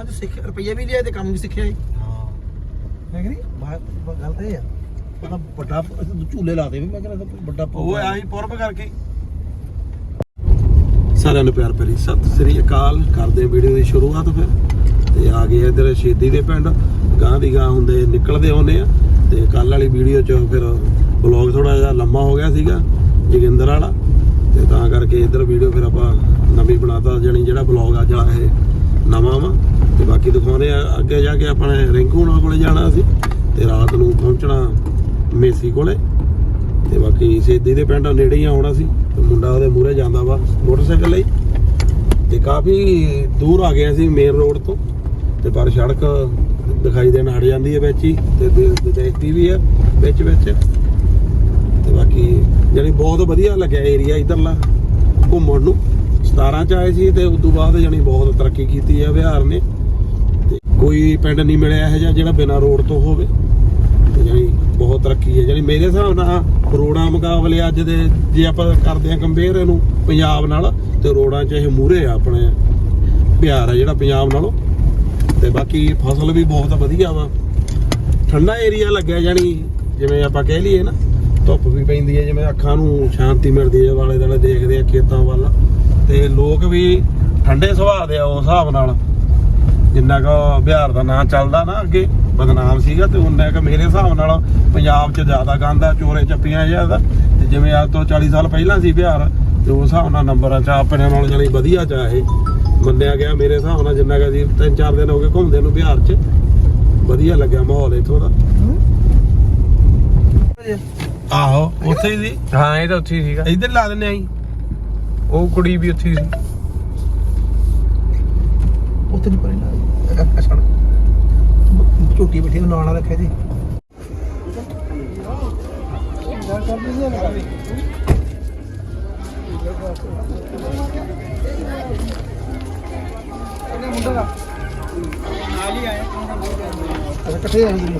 ਅੱਜ ਸਿੱਖ ਰੁਪਈਆ ਵੀ ਲਿਆ ਤੇ ਕੰਮ ਵੀ ਸਿੱਖਿਆ ਏ ਮੈਂ ਕਹਿੰਦੀ ਬਾਤ ਗੱਲ ਤਾਂ ਆ। ਉਹਦਾ ਵੱਡਾ ਝੂਲੇ ਲਾ ਦੇ ਵੀ ਮੈਂ ਕਹਿੰਦਾ ਵੱਡਾ ਉਹ ਆਹੀ ਪੁਰਬ ਕਰਕੇ। ਸਾਰਿਆਂ ਨੂੰ ਪਿਆਰ ਭਰੀ ਸਤਿ ਸ੍ਰੀ ਅਕਾਲ। ਕਰਦੇ ਹਾਂ ਵੀਡੀਓ ਦੀ ਸ਼ੁਰੂਆਤ ਫਿਰ। ਤੇ ਆ ਗਏ ਇਧਰ ਸ਼ੇਦੀ ਦੇ ਪਿੰਡ। ਗਾਂ ਦੀ ਗਾਂ ਹੁੰਦੇ ਨਿਕਲਦੇ ਆਉਂਦੇ ਆ। ਤੇ ਕੱਲ ਵਾਲੀ ਵੀਡੀਓ ਚ ਫਿਰ ਬਲੌਗ ਥੋੜਾ ਜਿਹਾ ਲੰਮਾ ਹੋ ਗਿਆ ਸੀਗਾ ਜੋਗਿੰਦਰ ਵਾਲਾ। ਤੇ ਤਾਂ ਕਰਕੇ ਇਧਰ ਵੀਡੀਓ ਫਿਰ ਆਪਾਂ ਨਵੀਂ ਬਣਾਤਾ ਜਾਣੀ ਜਿਹੜਾ ਬਲੌਗ ਅੱਜ ਵਾਲਾ ਇਹ ਨਵਾਂ ਵਾ। ਤੇ ਬਾਕੀ ਦਿਖਾਉਂਦੇ ਆ, ਅੱਗੇ ਜਾ ਕੇ ਆਪਣੇ ਰਿੰਕੂ ਹੋਣਾ ਕੋਲੇ ਜਾਣਾ ਸੀ ਤੇ ਰਾਤ ਨੂੰ ਪਹੁੰਚਣਾ ਮੇਸੀ ਕੋਲੇ। ਤੇ ਬਾਕੀ ਸੇਦੀ ਦੇ ਪਿੰਡ ਨੇੜੇ ਹੀ ਆਉਣਾ ਸੀ ਤੇ ਮੁੰਡਾ ਉਹਦੇ ਮੂਹਰੇ ਜਾਂਦਾ ਵਾ ਮੋਟਰਸਾਈਕਲ ਲਈ। ਤੇ ਕਾਫੀ ਦੂਰ ਆ ਗਏ ਸੀ ਮੇਨ ਰੋਡ ਤੋਂ, ਤੇ ਪਰ ਸੜਕ ਦਿਖਾਈ ਦੇਣ ਹਟ ਜਾਂਦੀ ਹੈ ਵਿੱਚ ਹੀ, ਤੇ ਦੇਖਦੀ ਵੀ ਹੈ ਵਿੱਚ ਵਿੱਚ। ਤੇ ਬਾਕੀ ਜਾਨੀ ਬਹੁਤ ਵਧੀਆ ਲੱਗਿਆ ਏਰੀਆ ਇਧਰਲਾ ਘੁੰਮਣ ਨੂੰ। 17 ਚ ਆਏ ਸੀ ਤੇ ਉਸ ਤੋਂ ਬਾਅਦ ਜਾਨੀ ਬਹੁਤ ਤਰੱਕੀ ਕੀਤੀ ਹੈ ਬਿਹਾਰ ਨੇ। ਤੇ ਕੋਈ ਪਿੰਡ ਨਹੀਂ ਮਿਲਿਆ ਇਹੋ ਜਿਹਾ ਜਿਹੜਾ ਬਿਨਾਂ ਰੋਡ ਤੋਂ ਹੋਵੇ। ਤੇ ਜਾਨੀ ਬਹੁਤ ਤਰੱਕੀ ਹੈ। ਜਾਨੀ ਮੇਰੇ ਹਿਸਾਬ ਨਾਲ ਰੋਡਾਂ ਮੁਕਾਬਲੇ ਅੱਜ ਦੇ ਜੇ ਆਪਾਂ ਕਰਦੇ ਆ ਕੰਪੇਅਰ ਇਹਨੂੰ ਪੰਜਾਬ ਨਾਲ, ਤੇ ਰੋਡਾਂ 'ਚ ਇਹ ਮੂਹਰੇ ਆ ਆਪਣੇ ਬਿਹਾਰ ਆ ਜਿਹੜਾ ਪੰਜਾਬ ਨਾਲੋਂ। ਤੇ ਬਾਕੀ ਫਸਲ ਵੀ ਬਹੁਤ ਵਧੀਆ ਵਾ। ਠੰਡਾ ਏਰੀਆ ਲੱਗਿਆ ਜਾਨੀ ਜਿਵੇਂ ਆਪਾਂ ਕਹਿ ਲਈਏ ਨਾ, ਧੁੱਪ ਵੀ ਪੈਂਦੀ ਹੈ, ਜਿਵੇਂ ਅੱਖਾਂ ਨੂੰ ਸ਼ਾਂਤੀ ਮਿਲਦੀ ਹੈ ਵਾਲੇ ਦੁਆਲੇ ਦੇਖਦੇ ਆ ਖੇਤਾਂ ਵੱਲ। ਤੇ ਲੋਕ ਵੀ ਠੰਡੇ ਸੁਭਾਅ ਦੇ ਆ ਉਸ ਹਿਸਾਬ ਨਾਲ। ਜਿੰਨਾ ਕੁ ਬਿਹਾਰ ਦਾ ਨਾਂ ਚੱਲਦਾ ਨਾ ਅੱਗੇ ਬਦਨਾਮ ਸੀਗਾ ਤੇ ਉਹਨਾਂ ਕੁ ਮੇਰੇ ਹਿਸਾਬ ਨਾਲ ਪੰਜਾਬ 'ਚ ਜ਼ਿਆਦਾ ਗੰਦਾ ਚੋਰੇ ਚੱਪੀਆਂ ਜ਼ਿਆਦਾ ਤੇ ਜਿਵੇਂ ਅੱਜ ਤੋਂ 40 ਸਾਲ ਪਹਿਲਾਂ ਸੀ ਬਿਹਾਰ ਤੇ ਉਸ ਹਿਸਾਬ ਨਾਲ ਨੰਬਰਾਂ 'ਚ ਆਪਣੇ ਨਾਲ ਜਾਣੀ ਵਧੀਆ 'ਚ ਆ ਇਹ। ਮੰਨਿਆ ਗਿਆ ਮੇਰੇ ਹਿਸਾਬ ਨਾਲ ਜਿੰਨਾ ਕੁ ਅਸੀਂ ਤਿੰਨ ਚਾਰ ਦਿਨ ਹੋ ਗਏ ਘੁੰਮਦੇ ਨੂੰ ਬਿਹਾਰ 'ਚ। ਵਧੀਆ ਲੱਗਿਆ ਮਾਹੌਲ ਇੱਥੋਂ ਦਾ। ਆਹੋ ਉੱਥੇ ਹੀ ਸੀ। ਹਾਂ ਇਹ ਤਾਂ ਉੱਥੇ ਹੀ ਸੀਗਾ। ਇੱਧਰ ਲਾ ਦਿੰਨੇ ਆਈ ਉਹ ਕੁੜੀ ਵੀ ਉੱਥੇ ਹੀ ਸੀ। ਉੱਥੇ ਨਹੀਂ ਪਰੇ ਨਾ। ਅਸਣ ਝੋਟੀ ਬੈਠੀ ਨੂੰ ਨਾਲ ਰੱਖਿਆ ਜੀ। ਇਕੱਠੇ ਆਏ ਜੀ।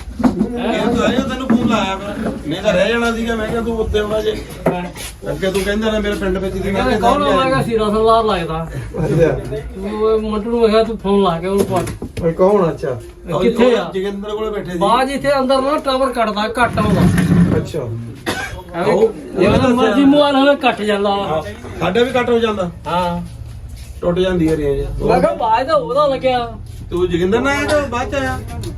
ਇਹ ਤਾਂ ਆਇਆ ਤੈਨੂੰ ਫੋਨ ਲਾਇਆ ਫਿਰ ਨਹੀਂ ਤਾਂ ਰਹਿ ਜਾਣਾ ਸੀਗਾ ਮੈਂ ਕਿਹਾ ਤੂੰ ਉੱਤੇ ਆਉਣਾ ਜੇ। ਅੱਗੇ ਤੂੰ ਕਹਿੰਦਾ ਨਾ ਮੇਰੇ ਪਿੰਡ ਵਿੱਚ ਦੀ ਮੈਂ ਕਹਿੰਦੇ ਕੌਣ ਆਵੇਗਾ? ਸੀਰਾ ਸਰਦਾਰ ਲੱਗਦਾ ਤੂੰ ਮੰਟੂ ਨੂੰ ਕਿਹਾ ਤੂੰ ਫੋਨ ਲਾ ਕੇ ਉਹਨੂੰ ਪੁੱਛ। ਓਏ ਕੌਣ ਅੱਛਾ। ਕਿੱਥੇ ਆ? ਜੋਗਿੰਦਰ ਕੋਲੇ ਬੈਠੇ ਸੀ। ਬਾਜ ਇੱਥੇ ਅੰਦਰ ਨਾ ਟਾਵਰ ਕੱਟਦਾ ਘੱਟ ਆਉਂਦਾ। ਅੱਛਾ। ਐਵੇਂ ਜਿਵੇਂ ਮਰਜ਼ੀ ਮੋਬਾਈਲ ਹੋਵੇ ਕੱਟ ਜਾਂਦਾ। ਵਾ। ਹਾਂ, ਸਾਡੇ ਵੀ ਕੱਟ ਹੋ ਜਾਂਦਾ। ਹਾਂ। ਟੁੱਟ ਜਾਂਦੀ ਹੈ ਰੇਂਜ। ਮੈਂ ਕਿਹਾ ਬਾਜ ਤਾਂ ਉਹਦਾ ਲੱਗਿਆ। ਤੂੰ ਜੋਗਿੰਦਰ ਨਾਲ ਆਇਆ ਕਿ ਬਾਅਦ ਚ ਆਇਆ?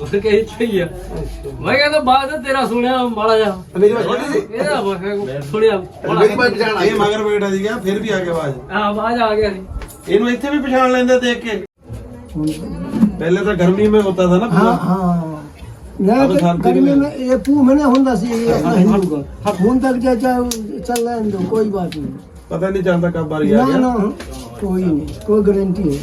ਉਹ ਕਹੀ ਚਈ ਆ ਮੈਂ ਕਹਿੰਦਾ ਬਾਅਦ ਚ ਤੇਰਾ ਸੁਣਿਆ ਮਾੜਾ ਜਾ मेरी बात छोटी थी ਇਹਦਾ ਮੈਂ ਸੁਣਿਆ मेरी बात पहचान ਇਹ आई ਮਗਰ ਬੈਠਾ ਸੀਗਾ ਫਿਰ ਵੀ ਆ ਗਿਆ ਆਵਾਜ਼ ਆ ਆਵਾਜ਼ ਆ ਗਿਆ ਸੀ ਇਹਨੂੰ ਇੱਥੇ ਵੀ ਪਛਾਣ ਲੈਂਦੇ ਦੇਖ ਕੇ ਪਹਿਲੇ ਤਾਂ ਗਰਮੀ में होता था ना हाँ पूरा। हाँ अब मैं शांति गर्मी में- में ये पू मैंने होंदा सी ये अपना हिंदू का खून तक जा जा चल रहा है तो कोई बात नहीं पता नहीं चलता कब बारी आ ना गया ना कोई नहीं कोई गारंटी है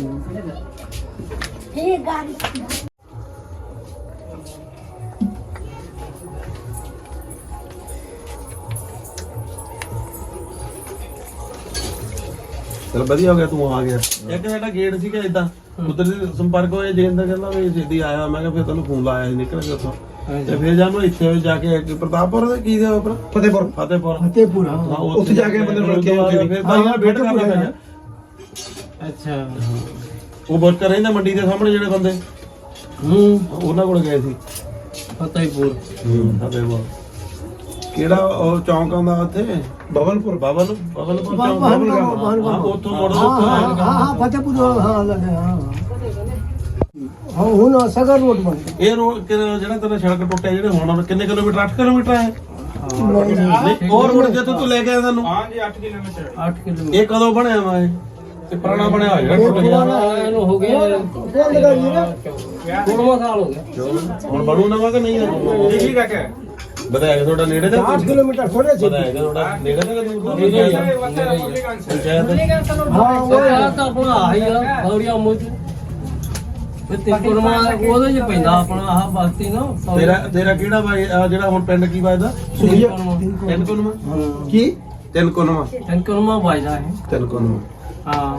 ਚਲ ਵਧੀਆ ਹੋ ਗਿਆ ਤੂੰ ਆ ਗਿਆ। ਇੱਕ ਸਾਡਾ ਗੇਟ ਸੀਗਾ ਇਦਾਂ ਉਧਰ ਸੰਪਰਕ ਹੋਇਆ ਜੇਂਦਰ ਕਹਿੰਦਾ ਵੀ ਸਿੱਧੀ ਆਇਆ ਮੈਂ ਕਿਹਾ ਫਿਰ ਤੈਨੂੰ ਫੋਨ ਲਾਇਆ ਸੀ ਨਿਕਲ ਗਿਆ ਉੱਥੋਂ। ਤੇ ਫਿਰ ਜਾਨੂੰ ਇੱਥੇ ਜਾ ਕੇ ਪ੍ਰਤਾਪਪੁਰ ਦੇ ਕੀ ਦੇ ਉੱਪਰ? ਫਤਿਹਪੁਰ। ਫਤਿਹਪੁਰ। ਫਤਿਹਪੁਰ ਉੱਥੇ ਜਾ ਕੇ ਬੰਦੇ ਮਿਲ ਕੇ ਫਿਰ ਤਾਂ ਵੇਟ ਕਰਨਾ ਪੈਣਾ ਅੱਛਾ। ਉਹ ਵਰਕਰ ਰਹਿੰਦੇ ਮੰਡੀ ਦੇ ਸਾਹਮਣੇ ਜਿਹੜੇ ਬੰਦੇ। ਹੂੰ। ਉਹਨਾਂ ਕੋਲ ਗਏ ਸੀ। ਫਤਿਹਪੁਰ। ਹੂੰ ਫਤਿਹਪੁਰ। ਕਿਹੜਾ ਉਹ ਚੌਂਕ ਆਉਂਦਾ ਉੱਥੇ? ਬਵਲਪੁਰ ਬਵਲ ਬਵਲਪੁਰ ਚੌਂਕ ਬਵਲ ਹਾਂ ਉੱਥੋਂ ਮੁੜ ਦੋ ਹਾਂ ਹਾਂ ਫਤਿਹਪੁਰ ਹਾਂ ਲੱਗਿਆ ਹਾਂ। ਹੁਣ ਸਗਰ ਰੋਡ ਬਣ ਇਹ ਰੋਡ ਜਿਹੜਾ ਤੇਰਾ ਸੜਕ ਟੁੱਟਿਆ ਜਿਹੜੇ ਹੁਣ ਕਿੰਨੇ ਕਿਲੋਮੀਟਰ 8 ਕਿਲੋਮੀਟਰ ਹੈ? ਤੂੰ ਲੈ ਕੇ ਆਇਆ ਹਾਂ ਜੀ 8 ਕਿਲੋਮੀਟਰ। ਇਹ ਕਦੋਂ ਬਣਿਆ ਵਾ ਇਹ? ਤੇ ਪੁਰਾਣਾ ਬਣਿਆ ਹੋਇਆ ਟੁੱਟ ਗਿਆ। ਹੋ ਗਿਆ ਕੋਲ ਲਗਾਈ ਨਾ। 16 ਹੋ ਗਿਆ? ਹੁਣ ਬਣੂ ਨਵਾਂ ਕਿ ਨਹੀਂ ਬਤਾਇਆ ਤੁਹਾਡਾ ਨੇੜੇ ਦਾ 8 ਕਿਲੋਮੀਟਰ ਥੋੜੇ ਬਤਾਇਆ ਤੁਹਾਡਾ ਨੇੜੇ ਦਾ ਕਿ ਦੂਰ ਦਾ। ਪੰਚਾਇਤ ਹਾਂ ਉਹ ਆ। ਤਾਂ ਆਪਣਾ ਆਹੀ ਆ ਬੌੜੀਆ ਮੋਚ ਤੇ ਤਿਕੁਰਮਾ ਉਹਦੇ ਚ ਪੈਂਦਾ ਆਪਣਾ ਆਹ ਬਸਤੀ ਨਾ ਤੇਰਾ ਤੇਰਾ ਕਿਹੜਾ ਆਹ ਜਿਹੜਾ ਹੁਣ ਪਿੰਡ ਕੀ ਵੱਜਦਾ? ਸੁਖੀਆ। ਤਿੰਨ ਕੁਨਮਾ ਕੀ? ਤਿੰਨ ਕੁਨਮਾ ਵੱਜਦਾ ਹੈ ਤਿੰਨ ਕੁਨਮਾ ਹਾਂ।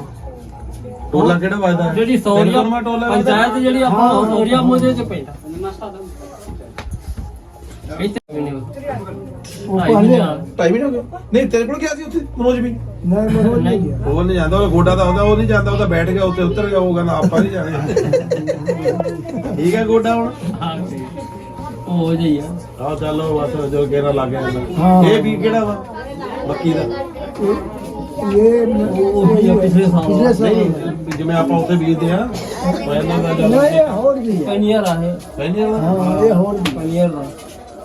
ਟੋਲਾ ਕਿਹੜਾ ਵੱਜਦਾ? ਜਿਹੜੀ ਤਿੰਨ ਸੌਰੀਆ ਕੁਨਮਾ ਟੋਲਾ ਵੱਜਦਾ? ਪੰਚਾਇਤ ਜਿਹੜੀ ਆਪਣਾ ਸੌਰੀਆ ਮੋਜੇ ਚ ਪੈਂਦਾ। ਇੱਥੇ ਵੀ ਨਹੀਂ ਉਹ ਟਾਈਮ ਹੀ ਹੋ ਗਿਆ ਨਹੀਂ ਤੇਰੇ ਕੋਲ ਗਿਆ ਸੀ ਉੱਥੇ ਮਨੋਜ ਵੀ ਨਹੀਂ ਮਨੋਜ ਨਹੀਂ ਗਿਆ ਉਹ ਨਹੀਂ ਜਾਂਦਾ ਉਹ ਗੋਡਾ ਤਾਂ ਹੁੰਦਾ ਉਹ ਨਹੀਂ ਜਾਂਦਾ ਉਹ ਤਾਂ ਬੈਠ ਗਿਆ ਉੱਤੇ ਉਤਰ ਗਿਆ ਉਹ ਕਹਿੰਦਾ ਆਪਾਂ ਨਹੀਂ ਜਾਣੇ ਠੀਕ ਹੈ ਗੋਡਾ ਹੁਣ ਉਹ ਹੋ ਜਾਈ ਆ ਆਹ ਚੱਲੋ ਬਸ ਜੋ ਕਿਹੜਾ ਲੱਗ ਗਿਆ ਹਾਂ। ਇਹ ਵੀ ਕਿਹੜਾ ਵਾ ਮੱਕੀ ਦਾ ਇਹ ਉਹ ਹੀ। ਆ ਪਿਛਲੇ ਸਾਲ ਨਹੀਂ ਜਿਵੇਂ ਆਪਾਂ ਉੱਥੇ ਬੀਜਦੇ ਆ ਪਹਿਲਾਂ ਦਾ ਚੱਲ ਇਹ। ਹੋਰ ਵੀ ਹੈ ਪਨੀਰ ਆਏ ਪਹਿਲਾਂ ਦਾ ਹਾਂ ਇਹ ਹੋਰ ਵੀ। ਪਨੀਰ ਦਾ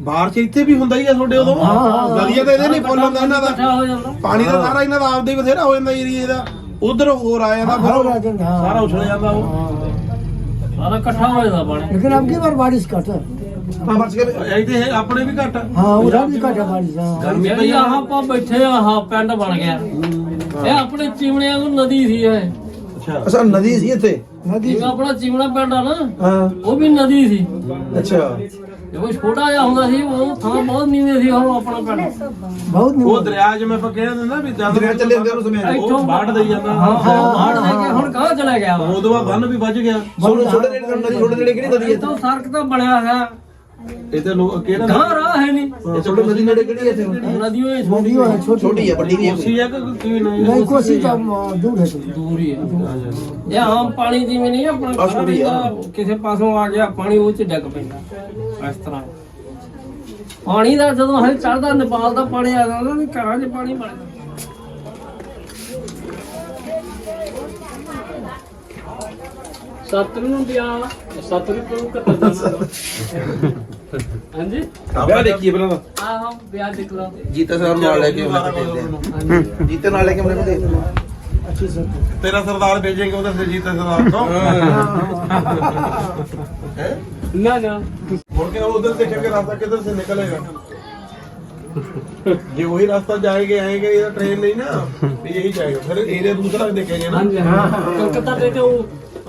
ਬਾਹਰ ਚ ਇੱਥੇ ਵੀ ਹੁੰਦਾ ਹੀ ਆ ਤੁਹਾਡੇ ਉਦੋਂ ਹਾਂ, ਹਾਂ। ਨਦੀਆਂ ਤਾਂ ਇਹਦੇ ਨਹੀਂ ਫੁੱਲ ਹੁੰਦਾ ਇਹਨਾਂ ਦਾ ਇਕੱਠਾ ਹੋ ਜਾਂਦਾ ਪਾਣੀ ਦਾ ਸਾਰਾ ਇਹਨਾਂ ਦਾ ਆਪਦੇ ਹੀ ਬਥੇਰਾ ਹੋ ਜਾਂਦਾ ਏਰੀਏ ਦਾ ਉਧਰ ਹੋਰ ਆ ਜਾਂਦਾ ਫਿਰ हाँ, ਉਹ राजन, हाँ। ਸਾਰਾ ਉਛਲ ਜਾਂਦਾ ਉਹ हाँ। ਸਾਰਾ ਇਕੱਠਾ ਹੋ ਜਾਂਦਾ ਪਾਣੀ लेकिन अब की बार बारिश कट है ਹਾਂ ਬਚ ਕੇ ਇੱਥੇ ਇਹ ਆਪਣੇ ਵੀ ਘੱਟ ਆ। हाँ उधर भी कट है बारिश हाँ ਗਰਮੀ ਜਿਹੜੀ ਪਈ ਆ ਆਹ ਆਪਾਂ ਬੈਠੇ ਆ ਆਹ ਪਿੰਡ ਬਣ ਗਿਆ ਇਹ ਆਪਣੇ ਚਿਮਣਿਆਂ ਨੂੰ ਨਦੀ ਸੀ ਇਹ ਅੱਛਾ ਅਸਾਂ ਨਦੀ ਸੀ ਇੱਥੇ ਨਦੀ। ਜਿਵੇਂ ਆਪਣਾ ਚੀਮਣਾ ਪਿੰਡ ਆ ਨਾ ਉਹ ਵੀ ਨਦੀ ਸੀ। ਅੱਛਾ। ਜਦੋਂ ਛੋਟਾ ਜਿਹਾ ਹੁੰਦਾ ਸੀ ਉਹ ਥਾਂ ਬਹੁਤ ਨੀਵੇਂ ਸੀ ਹੁਣ ਆਪਣਾ ਪਿੰਡ। ਬਹੁਤ ਉਹ ਦਰਿਆ ਜਿਵੇਂ ਆਪਾਂ ਕਹਿੰਦੇ ਨਾ ਵੀ ਜਦ ਦਰਿਆ ਚੱਲੇ ਉਸ ਸਮੇਂ। ਉਹ ਬਾੜ ਦਈ ਜਾਂਦਾ। ਹਾਂ ਹਾਂ ਦੇ ਕੇ ਹੁਣ ਕਹਾਂ ਚਲਾ ਗਿਆ ਵਾ? ਉਦੋਂ ਬਾਅਦ ਬੰਨ ਵੀ ਵੱਜ ਗਿਆ। ਛੋਟੇ ਛੋਟੇ ਨੇੜੇ ਛੋਟੇ ਨੇੜੇ ਕਿਹੜੀ ਨਦੀ ਹੈ? ਤਾਂ ਸਰਕ ਤਾਂ ਬਣਿਆ ਹੋਇਆ। ਇਹ ਤੇ ਲੋਕ ਕਿਹੜਾ ਕਹਾਂ ਰਾਹ ਹੈ ਨਹੀਂ। ਇਹ ਛੋਟੇ ਨਦੀ ਨੇੜੇ ਕਿਹੜੀ ਹੈ ਇੱਥੇ ਨਦੀ ਹੋਏ ਛੋਟੀ ਹੈ। ਛੋਟੀ ਹੈ ਵੱਡੀ ਨਹੀਂ ਕੋਸੀ ਹੈ ਕਿ ਕੋਈ ਨਹੀਂ ਨਹੀਂ ਕੋਸੀ ਤਾਂ ਦੂਰ ਹੈ ਦੂਰ ਹੀ ਹੈ। ਇਹ ਆਮ ਪਾਣੀ ਜਿਵੇਂ ਨਹੀਂ ਆਪਣਾ ਕਿਸੇ ਪਾਸੋਂ ਆ ਗਿਆ ਪਾਣੀ ਉਹ ਚ ਡੱਗ ਪੈਂਦਾ। ਇਸ ਤਰ੍ਹਾਂ। ਪਾਣੀ ਦਾ ਜਦੋਂ ਹਲੇ ਚੜਦਾ ਨੇਪਾਲ ਦਾ ਪਾਣੀ ਆ ਜਾਂਦਾ ਨਾ ਘਰਾਂ 'ਚ ਪਾਣੀ ਵੜ ਜਾਂਦਾ। ਸਤਿਗੁਰੂ ਨੂੰ ਸਤਿਗੁਰੂ ਨੂੰ ਹਾਂਜੀ? ਵਿਆਹ ਦੇਖੀਏ ਪਹਿਲਾਂ ਤਾਂ ਆਹੋ ਵਿਆਹ ਦੇਖ ਲਓ। ਜੀਤਾ ਸਰ ਨਾਲ ਲੈ ਕੇ ਮੈਨੂੰ ਦੇ ਦੇ ਜੀਤੇ ਨਾਲ ਲੈ ਕੇ ਮੈਨੂੰ ਦੇ ਅੱਛੀ ਸਰ। ਤੇਰਾ ਸਰਦਾਰ ਭੇਜੇਗਾ ਉਧਰ ਸੇ ਜੀਤਾ ਸਰਦਾਰ ਤੋਂ। ਨਾ ਨਾ। ਮੁੜ ਕੇ ਉਧਰ से के रास्ता किधर से निकलेगा ये वही रास्ता जाएंगे आएंगे ये ट्रेन नहीं ना यही जाएगा फिर एरिया दूसरा देखेंगे ना कोलकाता देखो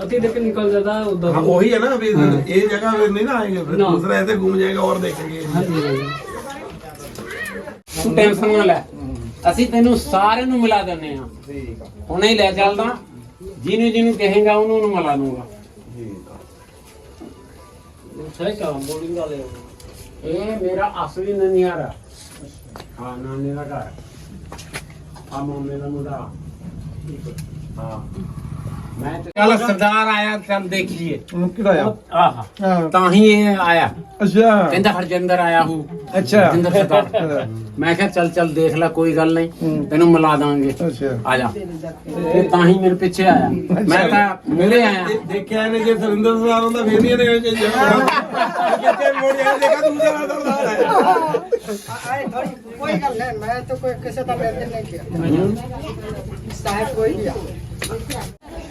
ਕਲਕੱਤਾ ਦੇ ਕੇ ਉਹ ਅਤੀ ਦੇਖ ਨਿਕਲ ਜਾਂਦਾ ਹੈ ਉਧਰ हाँ वही है ना अभी ये जगह फिर नहीं ना आएंगे फिर ना। दूसरा ऐसे घूम जाएगा और देखेंगे ਹਾਂਜੀ ਹਾਂਜੀ ਤੂੰ ਟੈਨਸ਼ਨ ਨਾ ਲੈ ਅਸੀਂ ਤੈਨੂੰ ਸਾਰਿਆਂ ਨੂੰ ਮਿਲਾ ਦਿੰਨੇ ਆ ਹੁਣੇ ਹੀ ਲੈ ਚੱਲਦਾ ਜਿਹਨੂੰ ਜਿਹਨੂੰ ਕਹੇਗਾ ਉਹਨੂੰ ਉਹਨੂੰ ਮਿਲਾ ਦੂੰਗਾ ਸਹੀ ਕੰਮ ਬੋਲਿੰਗ ਵਾਲੇ ਇਹ ਮੇਰਾ ਅਸਲੀ ਨਨਿਆਰਾ ਹਾਂ ਨਾਨੇ ਦਾ ਘਰ ਆ ਮਾਮੇ ਦਾ ਮੁੰਡਾ ਹਾਂ ਮੈਂ ਤੇ ਚੱਲ ਸਰਦਾਰ ਆਇਆ ਚੱਲ ਦੇਖੀਏ ਕਿਹੜਾ ਆ ਆਹ ਹਾਂ ਤਾਂ ਹੀ ਇਹ ਆਇਆ ਅੱਛਾ ਕਹਿੰਦਾ ਹਰਜਿੰਦਰ ਆਇਆ ਹੂੰ ਅੱਛਾ ਹਰਜਿੰਦਰ ਸਰਦਾਰ ਮੈਂ ਕਿਹਾ ਚੱਲ ਚੱਲ ਦੇਖ ਲੈ ਕੋਈ ਗੱਲ ਨਹੀਂ ਤੈਨੂੰ ਮਿਲਾ ਦਾਂਗੇ ਅੱਛਾ ਆ ਜਾ ਇਹ ਤਾਂ ਹੀ ਮੇਰੇ ਪਿੱਛੇ ਆਇਆ ਮੈਂ ਤਾਂ ਮੂਰੇ ਆਇਆ दे- देखा है जे सुरेंद्र सरदार होता फिर नहीं है कितने मोड़ जाए देखा दूसरा सरदार है कोई गल नहीं मैं तो कोई किसी का लेन देन नहीं किया साहब कोई दिया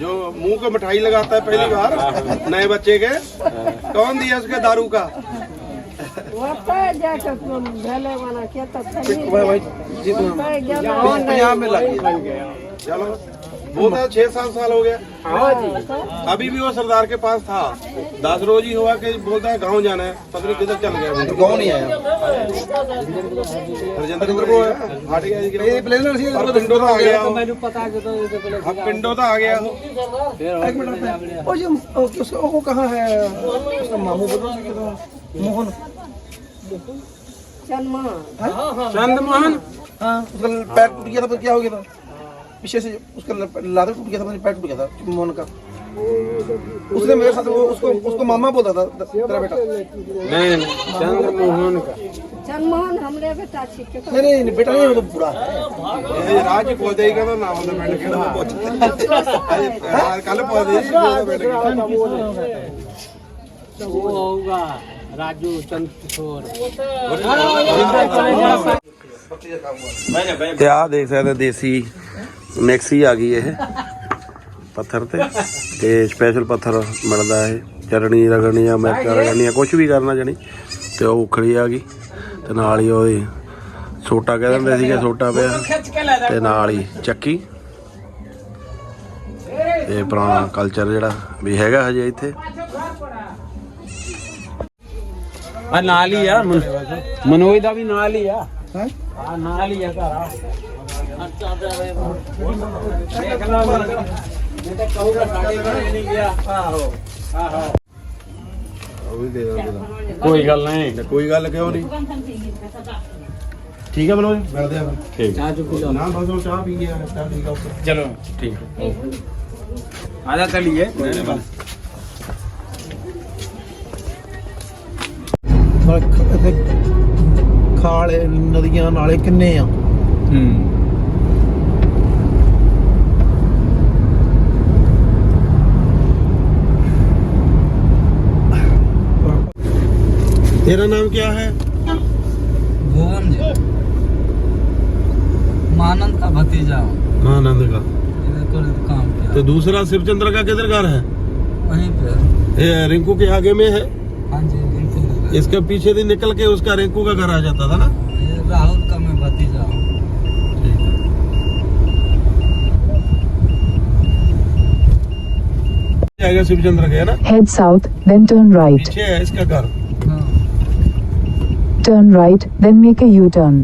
जो मुँह को मिठाई लगाता है पहली बार नए बच्चे के कौन दिया उसके दारू का? भाई जी पंजाब में लग गया। चलो। बोलता है छह सात साल हो गया हाँ जी अभी भी वो सरदार के पास था दस रोज ही हुआ कि बोलता है गांव जाना है पता नहीं किधर चल गया वो। ਕੌਣ ਨਹੀਂ ਆਇਆ रजिंद्र को हट गया जी ਇਹ ਪਲੇਨਰ ਸੀ और पिंडो तो आ गया वो। ਮੈਨੂੰ ਪਤਾ ਜਦੋਂ ਇਹਦੇ ਕੋਲੇ अब पिंडो तो आ गया वो। एक मिनट ओ जी ओ, उसका वो कहाँ है उसका मामू बोलो मोहन ਚੰਦਮਾਨ हाँ उसका पैर टूट गया था तो क्या हो गया था पीछे से उसका लादर टूट गया था पैर टूट गया था मोहन का उसने मेरे साथ वो उसको उसको मामा बोलता था तेरा बेटा नहीं चंद्रमोहन का चंद्रमोहन हमरे बेटा छिके नहीं नहीं बेटा नहीं वो तो बुरा है राज पौधे का तो नाम होता बेटा के नाम पहुंचते कल पौधे वो होगा राजू चंद्रकिशोर ਤੇ ਆਹ ਦੇਖ ਸਕਦੇ ਦੇਸੀ ਮਿਕਸੀ ਆ ਗਈ ਇਹ ਪੱਥਰ ਤੇ ਤੇ ਸਪੈਸ਼ਲ ਪੱਥਰ ਮਿਲਦਾ ਇਹ ਚਟਣੀ ਰਗੜਨੀ ਆ ਮਿਰਚਾਂ ਰਗੜਨੀਆਂ ਕੁਝ ਵੀ ਕਰਨਾ ਜਣੀ ਤੇ ਉਹ ਉਖੜੀ ਆ ਗਈ ਤੇ ਨਾਲ ਹੀ ਉਹਦੀ ਸੋਟਾ ਕਹਿ ਦਿੰਦੇ ਸੀਗੇ ਸੋਟਾ ਪਿਆ ਤੇ ਨਾਲ ਹੀ ਚੱਕੀ ਇਹ ਪੁਰਾਣਾ ਕਲਚਰ ਜਿਹੜਾ ਵੀ ਹੈਗਾ ਹਜੇ ਇੱਥੇ ਆ ਨਾਲ ਹੀ ਆ ਮਨੋਜ ਦਾ ਵੀ ਨਾਲ ਹੀ ਆ। ਆਹੋ ਕੋਈ ਗੱਲ ਨਹੀਂ। ਕੋਈ ਗੱਲ ਕਿਉਂ ਨਹੀਂ? ਠੀਕ ਹੈ ਮਨੋਜ? ਮਿਲਦੇ ਆ ਠੀਕ। ਚਾਹ ਚੁੱਕੀ ਲਓ ਨਾ ਬਸ ਚਾਹ ਪੀ ਗਿਆ ਚਲੋ ਠੀਕ ਹੈ ਆ ਜਾ आजा चलिए ਖਾਲੇ ਨਦੀਆਂ ਨਾਲੇ ਕਿੰਨੇ ਆ तेरा नाम क्या है भुवन जी मानंद का भतीजा हूँ महानंद का इधर को काम किया तो दूसरा शिवचंद्र का किधर घर है वहीं पे ये रिंकू के आगे में है हाँ जी बिल्कुल लगा। इसके पीछे से निकल के उसका रिंकू का घर आ जाता था ना ये राहुल का मैं भतीजा हूँ जाएगा शिवचंद्र के है ना Head south, then turn right. पीछे है इसका घर हाँ Turn right, then make a U-turn.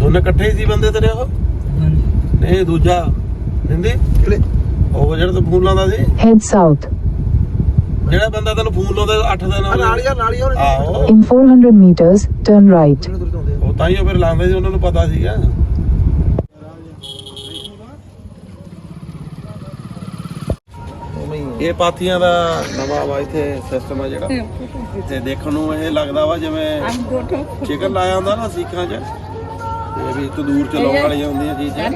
ਦੋਨੇ ਇਕੱਠੇ ਹੀ ਸੀ ਬੰਦੇ ਤੇਰੇ ਉਹ हाँ जी ਨਹੀਂ ਦੂਜਾ ਨਿੰਦੀ ਕਿਹੜੇ ਉਹ ਜਿਹੜਾ ਤੂੰ ਫੋਨ ਲਾਉਂਦਾ ਸੀ Head south. ਜਿਹੜਾ ਬੰਦਾ ਤੈਨੂੰ ਫੋਨ ਲਾਉਂਦਾ 8 ਦਿਨ ਹੋ ਗਏ। ਨਾਲੀਆਂ ਨਾਲੀਆਂ ਆਹੋ। In 400 meters, turn right. ਉਹ ਤਾਂ ਹੀ ਉਹ ਫਿਰ ਲਾਉਂਦੇ ਸੀ ਉਹਨਾਂ ਨੂੰ ਪਤਾ ਸੀਗਾ। ਇਹ ਪਾਥੀਆਂ ਦਾ ਨਵਾਂ ਵਾ ਇੱਥੇ ਸਿਸਟਮ ਆ ਜਿਹੜਾ। ਤੇ ਦੇਖਣ ਨੂੰ ਇਹ ਲੱਗਦਾ ਵਾ ਜਿਵੇਂ ਚਿਕਨ ਲਾਇਆ ਹੁੰਦਾ ਨਾ ਸੀਖਾਂ 'ਚ। ਇਹ ਵੀ ਇੱਕ ਦੂਰ ਚ ਲਾਉਣ ਵਾਲੀਆਂ ਹੁੰਦੀਆਂ ਚੀਜ਼ਾਂ।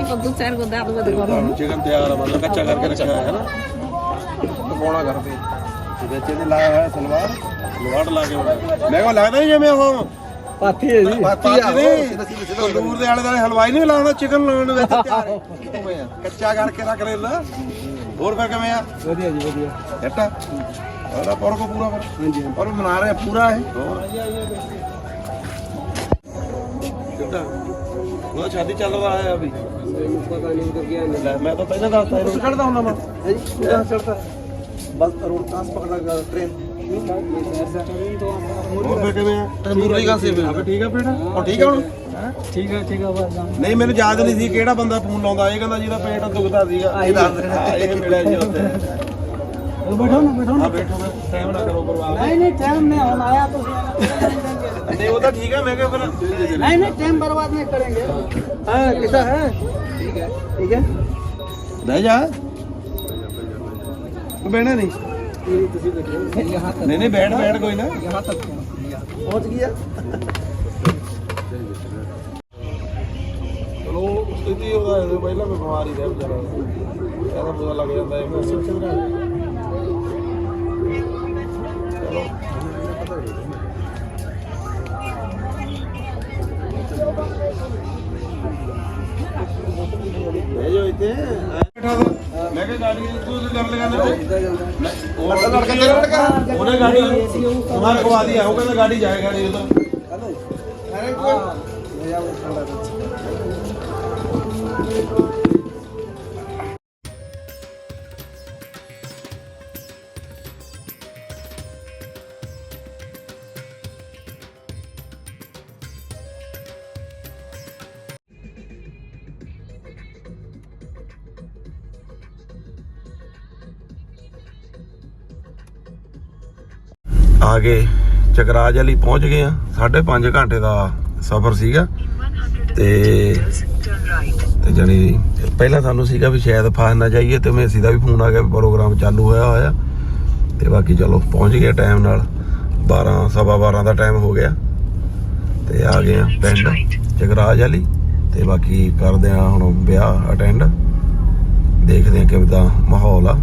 ਚਿਕਨ ਤਿਆਰ ਆ ਮਤਲਬ ਕੱਚਾ ਕਰਕੇ ਰੱਖਿਆ ਹੈ ਨਾ। ਪਕੌੜਾ ਕਰਦੇ। ਵਿੱਚ ਇਹਨੇ ਲਾਇਆ ਹੋਇਆ ਸਲਵਾਰ। ਲੋਹਾੜ ਲਾ ਕੇ ਹੋਇਆ ਮੈਂ ਕੋ ਲੱਗਦਾ ਹੀ ਜਿਵੇਂ ਉਹ। ਪਾਥੀ ਹੈ ਜੀ। ਪਾਥੀ ਨਹੀਂ। ਤੰਦੂਰ ਦੇ ਆਲੇ ਦਾਲੇ ਹਲਵਾਈ ਨਹੀਂ ਲਾਉਣਾ ਚਿਕਨ ਲਾਉਣ ਵਿੱਚ ਤਿਆਰ। ਹੈ ਕੱਚਾ ਕਰਕੇ ਰੱਖ ਲੈ ਲਾ। ਹੋਰ ਫਿਰ ਕਿਵੇਂ ਆ? ਵਧੀਆ ਜੀ ਵਧੀਆ। ਹਟਾ ਉਹਦਾ ਪਰ ਕੋ ਪੂਰਾ ਪਰ ਹਾਂਜੀ ਪਰ ਬਣਾ ਰਹੇ ਪੂਰਾ ਹੈ ਉਹ ਸ਼ਾਦੀ ਚੱਲ ਰਹਾ ਹੈ ਅਭੀ। ਪਤਾ ਨਹੀਂ ਕਿ ਕੀ ਮੈਂ ਤਾਂ ਪਹਿਲਾਂ ਦੱਸਦਾ ਇਹ ਖੜਦਾ ਹੁੰਦਾ ਮੈਂ। ਹਾਂਜੀ ਦੱਸ ਚੜਦਾ बस रोड कहाँ से पकड़ा ट्रेन ਹੋਰ ਫਿਰ ਕਿਵੇਂ ਆ मुरली कहाँ से ਅਬੇ ਠੀਕ ਆ ਬੇਟਾ और ठीक है ਹੁਣ ठीक है ठीक है बस जाओ। ਨਹੀਂ ਮੈਨੂੰ ਯਾਦ ਨਹੀਂ ਸੀ ਕਿਹੜਾ ਬੰਦਾ ਫੋਨ ਲਾਉਂਦਾ ਇਹ ਕਹਿੰਦਾ ਜਿਹਦਾ ਪੇਟ ਦੁਖਦਾ ਸੀਗਾ ਇਹ ਦੱਸ ਰਿਹਾ। ਹਾਂ, ਇਹ ਮਿਲਿਆ ਜੀ ਉੱਥੇ बैठो ना बैठो ਆ ਬੈਠੋ ਮੈਂ ਟਾਈਮ ਨਾ ਕਰੋ ਪਰਵਾਹ नहीं नहीं टाइम नहीं होना आया तो ਨਹੀਂ ਉਹ ਤਾਂ ਠੀਕ ਹੈ ਮੈਂ ਕਿਹਾ ਫਿਰ नहीं नहीं टाइम बर्बाद नहीं करेंगे हाँ कैसा है ठीक है ठीक है ਬਹਿ ਜਾ ਬਹਿਣਾ ਨਹੀਂ ਨਹੀਂ ਨਹੀਂ ਬੈਠ ਬੈਠ ਕੋਈ ਨਾ यहाँ तक पहुँच गया ਚਲੋ ਸਥਿਤੀ ਉਹਦਾ ਇਹ ਪਹਿਲਾਂ ਮੈਂ ਬਿਮਾਰ ਹੀ ਰਿਹਾ ਵਿਚਾਰਾ ਇਹਦਾ ਪਤਾ ਲੱਗ ਜਾਂਦਾ ਹੈ ਮੌਸਮ ਚੱਲ ਰਿਹਾ ਚਲੋ ਇਹ ਜੋ ਇੱਥੇ ਬੈਠਾ ਤਾ। ਮੈਂ ਕਿਹਾ ਗਾੜੀ ਤੂੰ ਕੀ ਕਰ ਲਗਾ ਨਾ ਉਹ ਲੜਕਾ ਤੇਰੇ ਲੜਕਾ ਉਹਨੇ ਗਾੜੀ ਉਹਨਾਂ ਖਵਾ ਦੀ ਉਹ ਕਹਿੰਦਾ ਗਾੜੀ ਜਾਏਗਾ ਨਹੀਂ ਉਧਰ ਅਰੇ ਕੋਈ ਲੈ ਆ ਉਹ ਖੜਾ ਆ ਗਏ ਚਕਰਾਜ ਵਾਲੀ ਪਹੁੰਚ ਗਏ ਆ। 5.5 ਘੰਟੇ ਦਾ ਸਫ਼ਰ ਸੀਗਾ। ਤੇ ਤੇ ਜਣੀ ਪਹਿਲਾਂ ਸਾਨੂੰ ਸੀਗਾ ਵੀ ਸ਼ਾਇਦ ਫਸ ਨਾ ਜਾਈਏ ਤੇ ਮੇਸੀ ਦਾ ਵੀ ਫੋਨ ਆ ਗਿਆ ਪ੍ਰੋਗਰਾਮ ਚਾਲੂ ਹੋਇਆ ਹੋਇਆ। ਤੇ ਬਾਕੀ ਚਲੋ ਪਹੁੰਚ ਗਏ ਟਾਈਮ ਨਾਲ। 12 ਸਵਾ 12 ਦਾ ਟਾਈਮ ਹੋ ਗਿਆ। ਤੇ ਆ ਗਏ ਆ ਪਿੰਡ ਜਗਰਾਜ ਵਾਲੀ। ਤੇ ਬਾਕੀ ਕਰਦੇ ਆ ਹੁਣ ਵਿਆਹ ਅਟੈਂਡ ਦੇਖਦੇ ਆ ਕਿਵੇਂ ਦਾ ਮਾਹੌਲ ਆ।